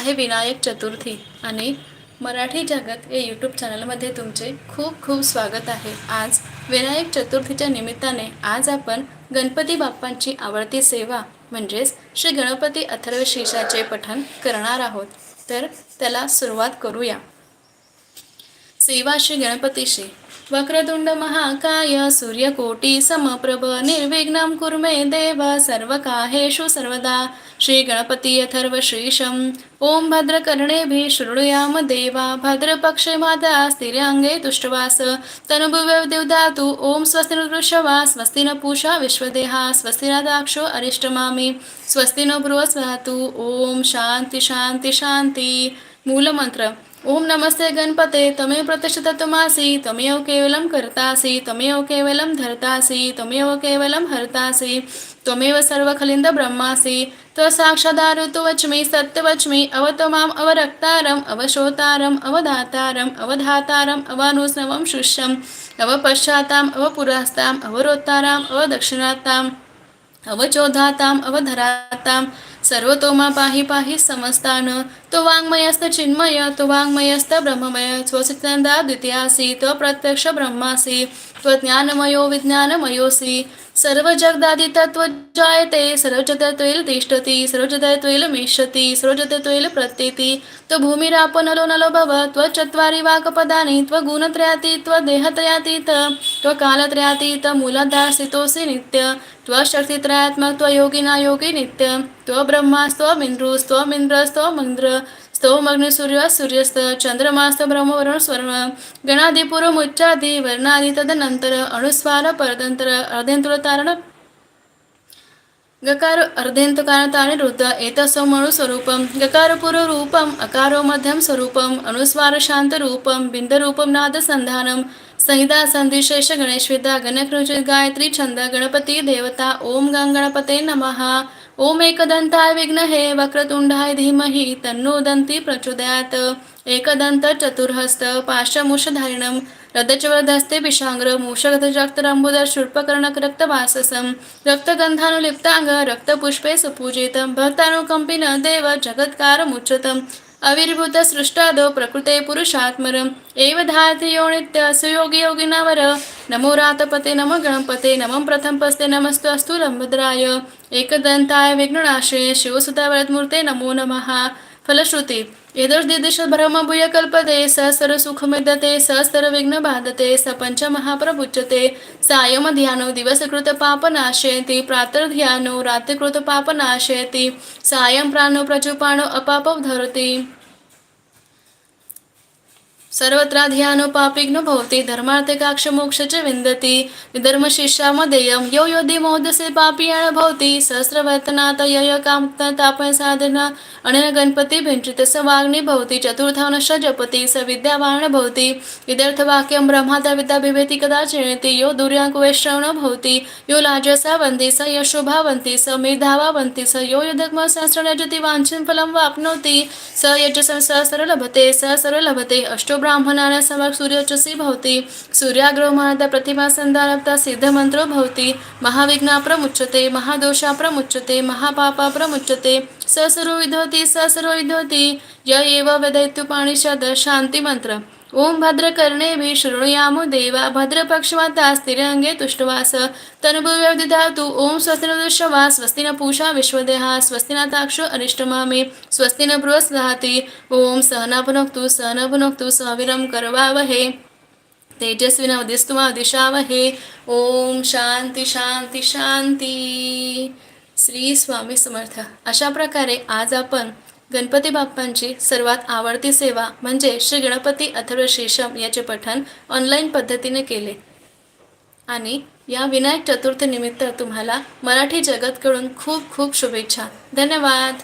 आहे विनायक चतुर्थी आणि मराठी जगत या यूट्यूब चॅनलमध्ये तुमचे खूप खूप स्वागत आहे. आज विनायक चतुर्थीच्या निमित्ताने आज आपण गणपती बाप्पांची आवडती सेवा म्हणजेच श्री गणपती अथर्व शीर्षाचे पठण करणार आहोत. तर त्याला सुरुवात करूया. सेवा श्री गणपतीशी. वक्रतुंड महाकाय सूर्यकोटी समप्रभ निर्विघ्नं कुर्मे देव सर्वकाहेषु सर्वदा। श्रीगणपती अथर्व भद्रकर्णेभिः शृणुयाम देवा। भद्रपक्षे माता स्थिराङ्गे तुष्टवास। तनुभुवे देवदातु। ओम स्वस्ति नृषवा स्वस्ति न पूषा विश्वदेहा। स्वस्ति न दाक्षो अरिष्टमामि। स्वस्ति न बृहस्पतु ॐ शान्ति शान्ति शान्ति। मूलमंत्र ओम नमस्ते गणपते तमेव प्रतिष्ठितमासि तमेव केवलं कर्तासि तमेव केवलं धर्तासि तमेव केवलं हर्तासि त्वमेव सर्वखलिन्द ब्रह्मासि त्वसाक्षादारु तु वच्मि सत्यवच्मि अवतमाम् अवरक्तारम् अवशोतारम् अवधातारम् अवधातारम् अवानुस्नवं शुष्यम् अवपश्चाताम् अवपुरास्ताम् अवरोत्ताराम् अवदक्षिणाताम् अवचोधाताम् अवधराताम् सर्वतोमा पाहि पाहि समस्तान तो वाङ्मयस्त चिन्मय तो वाङ्मयस्त ब्रह्ममय स्वसितनंदा द्वितीयासी तो प्रत्यक्ष ब्रह्मासी त्वज्ञानमयो विज्ञानमयोसी। सर्व जगदादि तत्व जायते सर्व जगतत्वेल तिष्ठती सर्व जगतत्वेल मिष्यति सर्व जगतत्वेल प्रत्येति। तो भूमिराप नलो भव त्वचत्वारि वाक्पदानि त्वगुणत्रयाति त्वदेहत्रयातीत त्वकालत्रयातीत मूलाधारस्थितोऽसि नित्य। त्वशक्तित्रयात्मक त्वयोगिना योगी नित्य त्वब्रह्मास्त्वमिन्द्रोस्त्वमिन्द्रस्त्वमिन्द्र स्तोमग्निसूर्य सूर्यस्त चंद्रमास्त ब्रह्मवरुण स्वर्ण गणादिपूर्व मुच्चादि वर्णादि तदनंतर अणुस्वार परतंत्र अर्धेंतुरतारण गकार अर्धेंतकारणताने रुद्र एतसो मणु गकार पूर्व रूपम अकारो मध्यम स्वरूपम अनुस्वार शांत रूपम बिंद रूपम नाद संधानम संहिता संधिशेष गणेशविद्या गणकृचित गायत्री छंद गणपती देवता। ओम गणपते नमः। ओम एकदंताय विघ्नहे वक्रतुंडाय धीमहि तन्नो दंती प्रचोदयात। एकदंत चतुर्हस्त पाशमुषधारिणम रथचवरधस्ते पिशांग्र मूषगतजाक्तरंबुदर शूर्पकर्णक रक्तवाससं रक्तगंधानुलिप्तांग रक्तपुष्पे सुपूजितं भक्तानुकम्पिन देव जगत्कारमुच्यतम् अविर्भूत सृष्टादो प्रकृते पुरुषात्मरम्। एव धायति यो नित्य सुयोगी योगिनावर। नमो रातपते नमो गणपते नमं प्रथमपस्ते नमस्तु अस्तु लंबद्राय एकदंताय विघ्ननाशे शिवसुतावरत्मूर्ते नमो नमः। फलश्रुती। यदर्श दिदिश ब्रह्मभूय कल्पते सहस्र सुखमिदते सहस्र विघ्न बाधते स पंच महाप्रभुच्यते। सायम ध्यानो दिवसकृत पाप नाशयति प्रातर्ध्यानो रात्रिकृत पाप नाशयति। सायं प्राणो प्रचुपाणो अपाप धरति सर्वत्र भवति धर्मार्थकाक्ष मोक्ष च विन्दति। विधर्मशिष्यामधेयं यो योधि मोदसे पापियाण भवति। सहस्रवर्तनात् यय कामतापय साधना अनेन गणपती भिंचित स वाग्नि भवति। चतुर्थानश्च जपति स विद्यावान भवति। इदर्थवाक्यं ब्रह्माता विद्या बिभेति कदाचिनेति यो दुर्याङ्कुवेश्रवणो भवति। यो लाजसा वन्ति स यशोभावन्ति स मेधावावन्ति स यो युधग्म सहस्रजति वाञ्छन् फलं वाप्नोति। स यजसं स सर्वलभते स सर्वलभते अष्टो ब्राह्मणानां समक् सूर्योचसि भवति सूर्याग्रहमानता प्रतिमा सन्दानप्ता सिद्धमन्त्रो भवति महाविघ्ना प्रमुच्यते महादोषा प्रमुच्यते महापापा प्रमुच्यते स सर्व विधोति स सर्व विधोति य एव वेदैत्युपानिषद शान्तिमन्त्र। ओम भद्रकर्णेभिः शृणुयामो देवा भद्रपक्षमाता स्थिरंगे तुष्टवास। तनुभुव्यवदिधातु ओम स्वस्ति न दुष्यवा स्वस्ति न पूषा विश्वदेहा स्वस्ति न ताक्षो अरिष्टमामे स्वस्ति न बृहस्पति ओम सहना भुनक्तु सहन भुनक्तु सहवीरं करवावहे। तेजस्विनवदिस्तुमा दिशावहे। ओम शांती शांती शांती। श्री स्वामी समर्थ। अशा प्रकारे आज आपण गणपती बाप्पांची सर्वात आवडती सेवा म्हणजे श्री गणपती अथर्व शीर्षम याचे पठण ऑनलाईन पद्धतीने केले. आणि या विनायक चतुर्थीनिमित्त तुम्हाला मराठी जगतकडून खूप खूप शुभेच्छा. धन्यवाद.